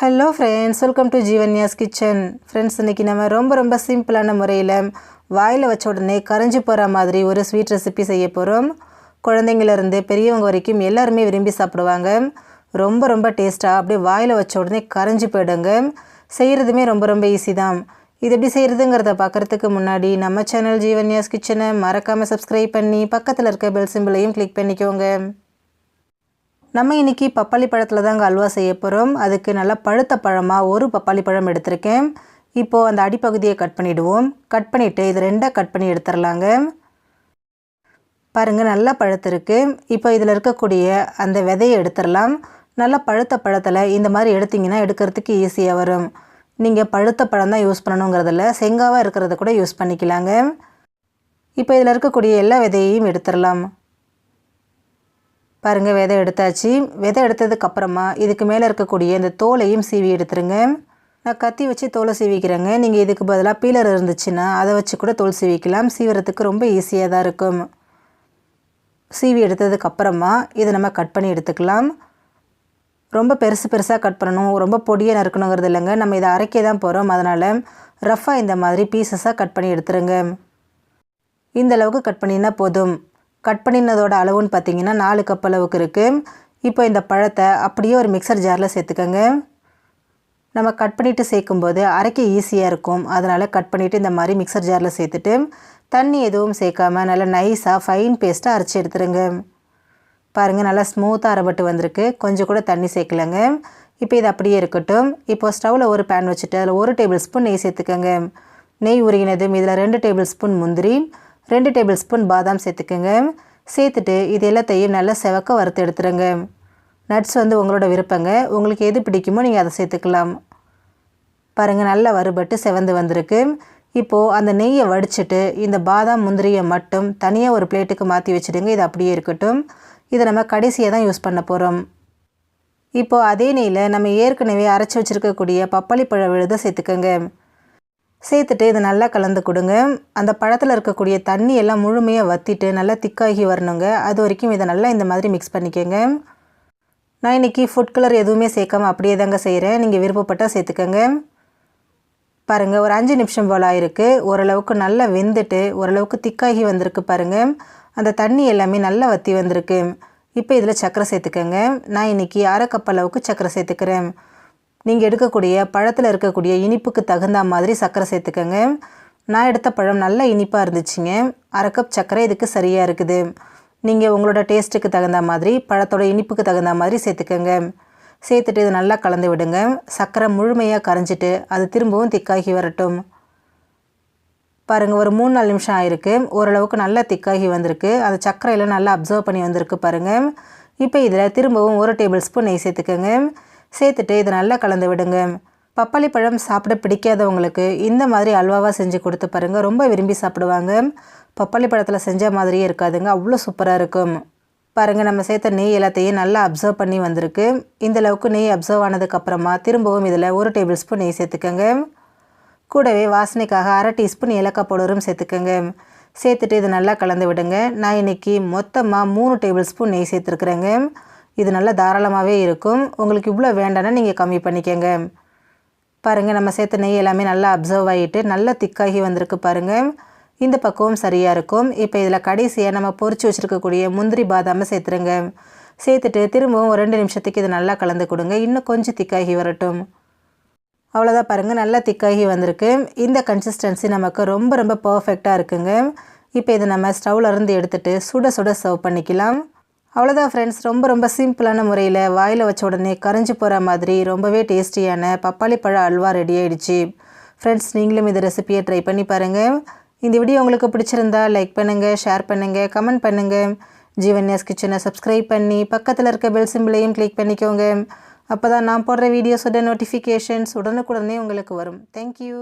Hello friends welcome to Jeevanya's kitchen friends இன்றைக்கி நம்ம ரொம்ப ரொம்ப சிம்பிளான முறையில் வாயில் வச்ச உடனே கரைஞ்சி போகிற மாதிரி ஒரு ஸ்வீட் ரெசிபி செய்ய போகிறோம் குழந்தைங்கள்லேருந்து பெரியவங்க வரைக்கும் எல்லாருமே விரும்பி சாப்பிடுவாங்க. ரொம்ப ரொம்ப டேஸ்ட்டாக அப்படியே வாயில் வச்ச உடனே கரைஞ்சி போயிடுங்க. செய்கிறதுமே ரொம்ப ரொம்ப ஈஸி தான். இது எப்படி செய்கிறதுங்கிறத பார்க்குறதுக்கு முன்னாடி நம்ம சேனல் ஜீவன்யாஸ் கிச்சனை மறக்காமல் சப்ஸ்கிரைப் பண்ணி பக்கத்தில் இருக்க பெல் சிம்பிளையும் கிளிக் பண்ணிக்கோங்க. நம்ம இன்றைக்கி பப்பாளி பழத்தில் தாங்க அல்வா செய்ய போகிறோம் அதுக்கு நல்லா பழுத்த பழமாக ஒரு பப்பாளி பழம் எடுத்திருக்கேன். இப்போது அந்த அடிப்பகுதியை கட் பண்ணிவிடுவோம் கட் பண்ணிவிட்டு இது ரெண்டாக கட் பண்ணி எடுத்துடலாங்க பாருங்கள் நல்லா பழுத்திருக்கு. இப்போ இதில் இருக்கக்கூடிய அந்த விதையை எடுத்துடலாம் நல்லா பழுத்த பழத்தில் இந்த மாதிரி எடுத்திங்கன்னா எடுக்கிறதுக்கு ஈஸியாக வரும். நீங்கள் பழுத்த பழம் தான் யூஸ் பண்ணணுங்கிறதில்ல செங்காவாக இருக்கிறத கூட யூஸ் பண்ணிக்கலாங்க. இப்போ இதில் இருக்கக்கூடிய எல்லா விதையையும் எடுத்துடலாம் பாருங்கள் விதை எடுத்தாச்சு. விதை எடுத்ததுக்கப்புறமா இதுக்கு மேலே இருக்கக்கூடிய இந்த தோலையும் சீவி எடுத்துருங்க. நான் கத்தி வச்சு தோலை சீவிக்கிறேங்க. நீங்கள் இதுக்கு பதிலாக பீலர் இருந்துச்சுன்னா அதை வச்சு கூட தோல் சீவிக்கலாம். சீவிறதுக்கு ரொம்ப ஈஸியாக தான் இருக்கும். சீவி எடுத்ததுக்கப்புறமா இதை நம்ம கட் பண்ணி எடுத்துக்கலாம். ரொம்ப பெருசு பெருசாக கட் பண்ணணும். ரொம்ப பொடியாக நறுக்கணுங்கிறது இல்லைங்க. நம்ம இதை அரைக்க தான் போகிறோம் அதனால் ரஃப்பாக இந்த மாதிரி பீசஸாக கட் பண்ணி எடுத்துருங்க. இந்த அளவுக்கு கட் பண்ணினா போதும். கட் பண்ணினதோட அளவுன்னு பார்த்தீங்கன்னா நாலு கப் அளவுக்கு இருக்குது இப்போ இந்த பழத்தை அப்படியே ஒரு மிக்சர் ஜாரில் சேர்த்துக்கோங்க. நம்ம கட் பண்ணிவிட்டு சேர்க்கும்போது அரைக்க ஈஸியாக இருக்கும். அதனால் கட் பண்ணிவிட்டு இந்த மாதிரி மிக்சர் ஜாரில் சேர்த்துட்டு தண்ணி எதுவும் சேர்க்காமல் நல்லா நைஸாக ஃபைன் பேஸ்ட்டாக அரைச்சி எடுத்துருங்க. பாருங்கள் நல்லா ஸ்மூத்தாக அரைபட்டு வந்திருக்கு. கொஞ்சம் கூட தண்ணி சேர்க்கலங்க. இப்போ இது அப்படியே இருக்கட்டும். இப்போ ஸ்டவ்வில் ஒரு பேன் வச்சுட்டு அதில் ஒரு டேபிள் ஸ்பூன் நெய் சேர்த்துக்கோங்க. நெய் உருகினதும் இதில் ரெண்டு டேபிள் ஸ்பூன் முந்திரி ரெண்டு டேபிள் ஸ்பூன் பாதாம் சேர்த்துக்குங்க. சேர்த்துட்டு இது எல்லாத்தையும் நல்லா செவக்க வறுத்து எடுத்துருங்க. நட்ஸ் வந்து உங்களோட விருப்பங்க. உங்களுக்கு எது பிடிக்குமோ நீங்கள் அதை சேர்த்துக்கலாம். பாருங்கள் நல்லா வறுபட்டு செவந்து வந்திருக்கு. இப்போது அந்த நெய்யை வடிச்சிட்டு இந்த பாதாம் முந்திரியை மட்டும் தனியாக ஒரு பிளேட்டுக்கு மாற்றி வச்சுடுங்க. இது அப்படியே இருக்கட்டும். இதை நம்ம கடைசியாக தான் யூஸ் பண்ண போகிறோம் இப்போது அதே நெய்யில் நம்ம ஏற்கனவே அரைச்சி வச்சுருக்கக்கூடிய பப்பாளி பழ விழுதை சேர்த்துக்கோங்க. சேர்த்துட்டு இதை நல்லா கலந்து கொடுங்க. அந்த பழத்தில் இருக்கக்கூடிய தண்ணி எல்லாம் முழுமையாக வற்றிட்டு நல்லா திக்காகி வரணுங்க. அது வரைக்கும் இதை நல்லா இந்த மாதிரி மிக்ஸ் பண்ணிக்கோங்க. நான் இன்றைக்கி ஃபுட் கலர் எதுவுமே சேர்க்காம அப்படியே தாங்க செய்கிறேன் நீங்கள் விருப்பப்பட்டால் சேர்த்துக்கோங்க. பாருங்கள் ஒரு அஞ்சு நிமிஷம் போல் ஆயிருக்கு. ஓரளவுக்கு நல்லா வெந்துட்டு ஓரளவுக்கு திக்காகி வந்திருக்கு பாருங்கள் அந்த தண்ணி எல்லாமே நல்லா வற்றி வந்திருக்கு. இப்போ இதில் சக்கரை சேர்த்துக்கோங்க. நான் இன்றைக்கி அரை கப் அளவுக்கு சக்கரை சேர்த்துக்கிறேன். நீங்கள் எடுக்கக்கூடிய பழத்தில் இருக்கக்கூடிய இனிப்புக்கு தகுந்த மாதிரி சர்க்கரை சேர்த்துக்கோங்க. நான் எடுத்த பழம் நல்ல இனிப்பாக இருந்துச்சுங்க. அரை கப் சர்க்கரை இதுக்கு சரியாக இருக்குது. நீங்கள் உங்களோட டேஸ்ட்டுக்கு தகுந்த மாதிரி பழத்தோட இனிப்புக்கு தகுந்த மாதிரி சேர்த்துக்கோங்க. சேர்த்துட்டு இது நல்லா கலந்து விடுங்க. சர்க்கரை முழுமையாக கரைஞ்சிட்டு அது திரும்பவும் திக்காகி வரட்டும். பாருங்கள் ஒரு மூணு நாலு நிமிஷம் ஆயிருக்கு. ஓரளவுக்கு நல்லா திக்காகி வந்திருக்கு. அந்த சர்க்கரையில் நல்லா அப்சர்வ் பண்ணி வந்திருக்கு பாருங்கள் இப்போ இதில் திரும்பவும் ஒரு டேபிள் ஸ்பூன் நெய் சேர்த்துக்கோங்க. சேர்த்துட்டு இதை நல்லா கலந்து விடுங்க. பப்பாளி பழம் சாப்பிட பிடிக்காதவங்களுக்கு இந்த மாதிரி அல்வாவாக செஞ்சு கொடுத்து பாருங்கள் ரொம்ப விரும்பி சாப்பிடுவாங்க. பப்பாளி பழத்தில் செஞ்ச மாதிரியே இருக்காதுங்க. அவ்வளோ சூப்பராக இருக்கும். பாருங்கள் நம்ம சேர்த்த நெய் எல்லாத்தையும் நல்லா அப்சர்வ் பண்ணி வந்திருக்கு. இந்த அளவுக்கு நெய் அப்சர்வ் ஆனதுக்கப்புறமா திரும்பவும் இதில் ஒரு டேபிள் ஸ்பூன் நெய் சேர்த்துக்கோங்க. கூடவே வாசனைக்காக அரை டீஸ்பூன் ஏலக்காய் பவுடரும் சேர்த்துக்கோங்க. சேர்த்துட்டு இது நல்லா கலந்து விடுங்க. நான் இன்றைக்கி மொத்தமாக மூணு டேபிள் ஸ்பூன் நெய் சேர்த்துருக்குறேங்க. இது நல்லா தாராளமாகவே இருக்கும். உங்களுக்கு இவ்வளோ வேண்டாம்னா நீங்கள் கம்மி பண்ணிக்கோங்க. பாருங்கள் நம்ம சேர்த்த நெய் எல்லாமே நல்லா அப்சர்வ் ஆகிட்டு நல்லா திக்காகி வந்திருக்கு பாருங்கள் இந்த பக்குவம் சரியாக இருக்கும். இப்போ இதில் கடைசியாக நம்ம பொறிச்சு வச்சுருக்கக்கூடிய முந்திரி பாதாமை சேர்த்துருங்க. சேர்த்துட்டு திரும்பவும் ஒரு ரெண்டு நிமிஷத்துக்கு இது நல்லா கலந்து கொடுங்க. இன்னும் கொஞ்சம் திக்காகி வரட்டும். அவ்வளோதான் பாருங்கள் நல்லா திக்காகி வந்திருக்கு. இந்த கன்சிஸ்டன்சி நமக்கு ரொம்ப ரொம்ப பர்ஃபெக்டாக இருக்குங்க. இப்போ இதை நம்ம ஸ்டவ்லேருந்து எடுத்துகிட்டு சுட சுட சர்வ் பண்ணிக்கலாம். அவ்வளோதான் ஃப்ரெண்ட்ஸ் ரொம்ப ரொம்ப சிம்பிளான முறையில் வாயில் வச்ச உடனே கரைஞ்சி போகிற மாதிரி ரொம்பவே டேஸ்டியான பப்பாளி பழ அல்வா ரெடி ஆகிடுச்சு ஃப்ரெண்ட்ஸ் நீங்களும் இந்த ரெசிபியை ட்ரை பண்ணி பாருங்கள் இந்த வீடியோ உங்களுக்கு பிடிச்சிருந்தா லைக் பண்ணுங்கள் ஷேர் பண்ணுங்கள் கமெண்ட் பண்ணுங்கள் ஜீவன்யாஸ் கிச்சனை சப்ஸ்கிரைப் பண்ணி பக்கத்தில் இருக்க பெல் சிம்பிளையும் கிளிக் பண்ணிக்கோங்க. அப்போ தான் நான் போடுற வீடியோஸோட நோட்டிஃபிகேஷன்ஸ் உடனுக்குடனே உங்களுக்கு வரும். தேங்க்யூ